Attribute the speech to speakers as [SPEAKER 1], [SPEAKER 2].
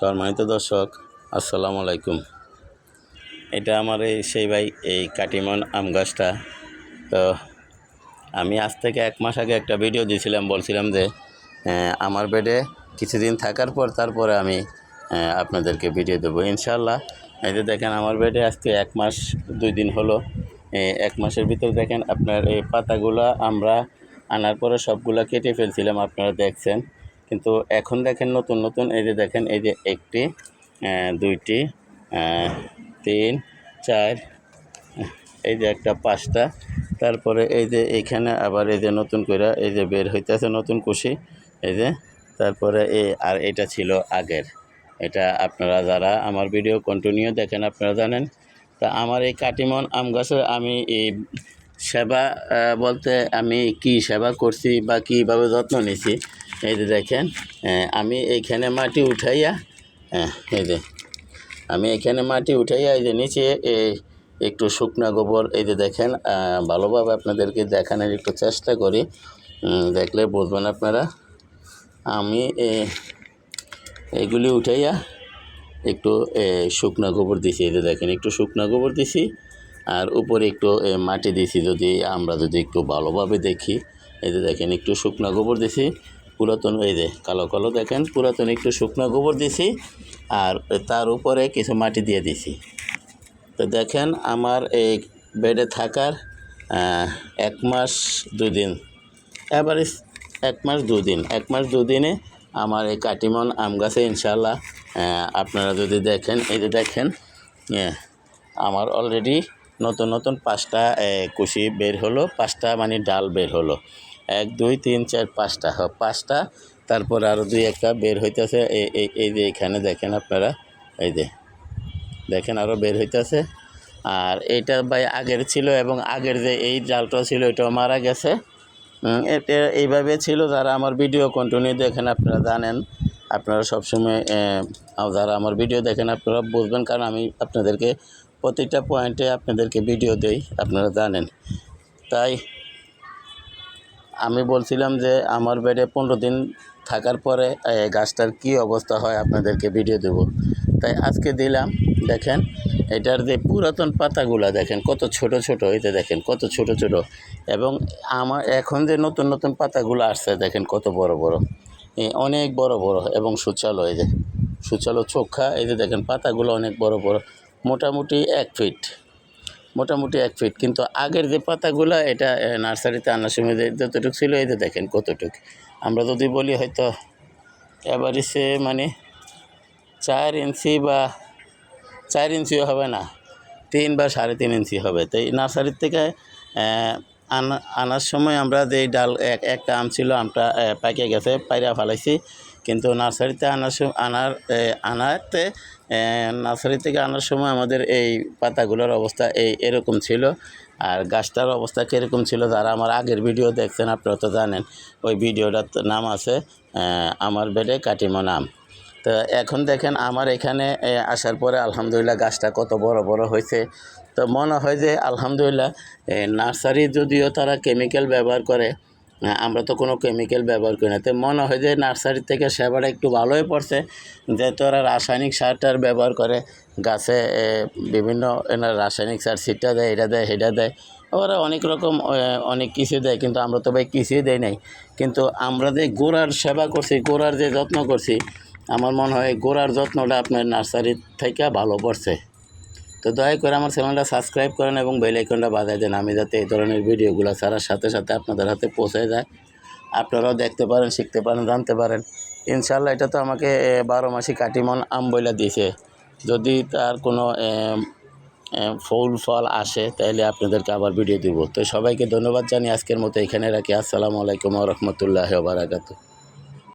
[SPEAKER 1] সম্মানিত দর্শক, আসসালামু আলাইকুম। এটা আমার এই সেই ভাই, এই কাটিমন আম গাছটা। তো আমি আজ থেকে এক মাস আগে একটা ভিডিও দিয়েছিলাম, বলছিলাম যে আমার বেডে কিছুদিন থাকার পর তারপরে আমি আপনাদেরকে ভিডিও দেবো ইনশাল্লাহ এই যে দেখেন, আমার বেডে আজকে এক মাস, দুই দিন হলো। এক মাসের ভিতর দেখেন, আপনার এই পাতাগুলো আমরা আনার পরে সবগুলো কেটে ফেলছিলাম, আপনারা দেখছেন। কিন্তু এখন দেখেন নতুন নতুন, এই যে দেখেন, এই যে একটি দুইটি তিন, চার, এই যে একটা পাঁচটা, তারপরে এই যে এইখানে আবার এই যে নতুন করে এই যে বের হইতেছে নতুন কুশি, এই যে, তারপরে এই আর এটা ছিল আগের। এটা আপনারা যারা আমার ভিডিও কন্টিনিউ দেখেন আপনারা জানেন। তা আমার এই কাটিমন আম গাছের আমি এই সেবা বলতে আমি কি সেবা করছি বা কীভাবে যত্ন নিছি এই যে দেখেন আমি এইখানে মাটি উঠাইয়া হ্যাঁ এই যে, আমি এখানে মাটি উঠাইয়া এই যে নিচে একটু শুকনা গোবর, এই যে দেখেন ভালোভাবে আপনাদেরকে দেখানোর একটু চেষ্টা করি। দেখলে বুঝবেন আপনারা। আমি এগুলি উঠাইয়া একটু শুকনা গোবর দিছি, এই যে দেখেন, একটু শুকনা গোবর দিছি, আর উপরে একটু মাটি দিছি, যদি আমরা যদি একটু ভালোভাবে দেখি, এই যে দেখেন, একটু শুকনা গোবর দিছি পুরাতন এই যে কালো কালো দেখেন, পুরাতন একটু শুকনো গোবর দিছি আর তার উপরে কিছু মাটি দিয়ে দিছি। তো দেখেন আমার এই বেডে থাকার এক মাস দুই দিন এভারেজ এক মাস দুদিন এক মাস দুদিনে আমার এই কাটিমন আম গাছে ইনশাল্লাহ আপনারা যদি দেখেন, এই যে দেখেন আমার অলরেডি নতুন নতুন পাঁচটা কুশি বের হলো, পাঁচটা মানে ডাল বের হলো। এক, দুই, তিন, চার, পাঁচটা। হ, পাঁচটা, তারপর আরও দুই, একটা বের হইতেছে। এই যে এখানে দেখেন আপনারা, এই যে দেখেন আরও বের হইতেছে। আর এইটা ভাই আগের ছিল এবং আগের যে এই জালটা ছিল, এটাও মারা গেছে। এটা এইভাবে ছিল। যারা আমার ভিডিও কন্টিনিউ দেখেন, আপনারা জানেন। আপনারা সবসময় যারা আমার ভিডিও দেখেন, আপনারা বুঝবেন। কারণ আমি আপনাদেরকে প্রতিটা পয়েন্টে আপনাদেরকে ভিডিও দেই, আপনারা জানেন। তাই আমি বলছিলাম যে আমার বেডে পনেরো দিন থাকার পরে গাছটার কি অবস্থা হয় আপনাদেরকে ভিডিও দেব। তাই আজকে দিলাম, দেখেন, এটার যে পুরাতন পাতাগুলো দেখেন, কত ছোট ছোট হইতে দেখেন, কত ছোট ছোট। এবং আমার এখন যে নতুন নতুন পাতাগুলো আসছে, দেখেন, কত বড় বড়। অনেক বড় বড় এবং সুচালো, এই যে, সুচালো চোখা, এই যে দেখেন, পাতাগুলো অনেক বড় বড়, মোটামুটি এক ফিট। মোটামুটি এক ফিট কিন্তু আগের যে পাতাগুলো, এটা নার্সারিতে আনার সময় যে যতটুকু ছিল, এই যে দেখেন কতটুক। আমরা যদি বলি হয়তো এবার সে মানে চার ইঞ্চি বা চার ইঞ্চিও হবে না, তিন বা সাড়ে তিন ইঞ্চি হবে। তো এই নার্সারির থেকে আনা, আনার সময় আমরা যে ডাল এক, একটা আম ছিল, আমটা পাকে গেছে, পাইরা ফালাইছি। কিন্তু নার্সারিতে আনার সময় আনার আনাতে নার্সারি থেকে আনার সময় আমাদের এই পাতাগুলোর অবস্থা এই, এরকম ছিল। আর গাছটার অবস্থা কীরকম ছিল যারা আমার আগের ভিডিও দেখছেন, আপনারা তো জানেন। ওই ভিডিওটার নাম আছে আমার বেডে কাটিমো নাম তো এখন দেখেন, আমার এখানে আসার পরে আলহামদুলিল্লাহ গাছটা কত বড় বড় হয়েছে। তো মনে হয় যে আলহামদুলিল্লাহ নার্সারি যদিও তারা কেমিক্যাল ব্যবহার করে আমরা তো কোনো কেমিক্যাল ব্যবহার করি না। তো মনে হয় যে নার্সারি থেকে সেবাটা একটু ভালোই পড়ছে, যেহেতু ওরা রাসায়নিক সারটার ব্যবহার করে, গাছে বিভিন্ন এনা রাসায়নিক সার সিটটা দেয়, এটা দেয়, সেটা দেয়, ওরা অনেক রকম অনেক কিছু দেয়, কিন্তু আমরা তো ভাই কিছুই দেয় নাই। কিন্তু আমরা যে গোড়ার সেবা করছি, গোড়ার যে যত্ন করছি, আমার মনে হয় গোড়ার যত্নটা আপনার নার্সারির থেকে ভালো পড়ছে। তো দয়া করে আমার চ্যানেলটা সাবস্ক্রাইব করেন এবং বেল আইকনটা বাজায় দেন। আমি যাতে এই ধরনের ভিডিওগুলো ছাড়ার সাথে সাথে আপনাদের হাতে পৌঁছে যায়। আপনারাও দেখতে পারেন, শিখতে পারেন, জানতে পারেন। ইনশাল্লাহ এটা তো আমাকে বারো মাসি কাটিমন আম বইলা দিয়েছে। যদি তার কোনো ফুল ফল আসে তাহলে আপনাদেরকে আবার ভিডিও দিব। তো সবাইকে ধন্যবাদ জানি আজকের মতো এখানে রাখি। আসসালামু আলাইকুম রহমতুল্লাহ বারাকাতু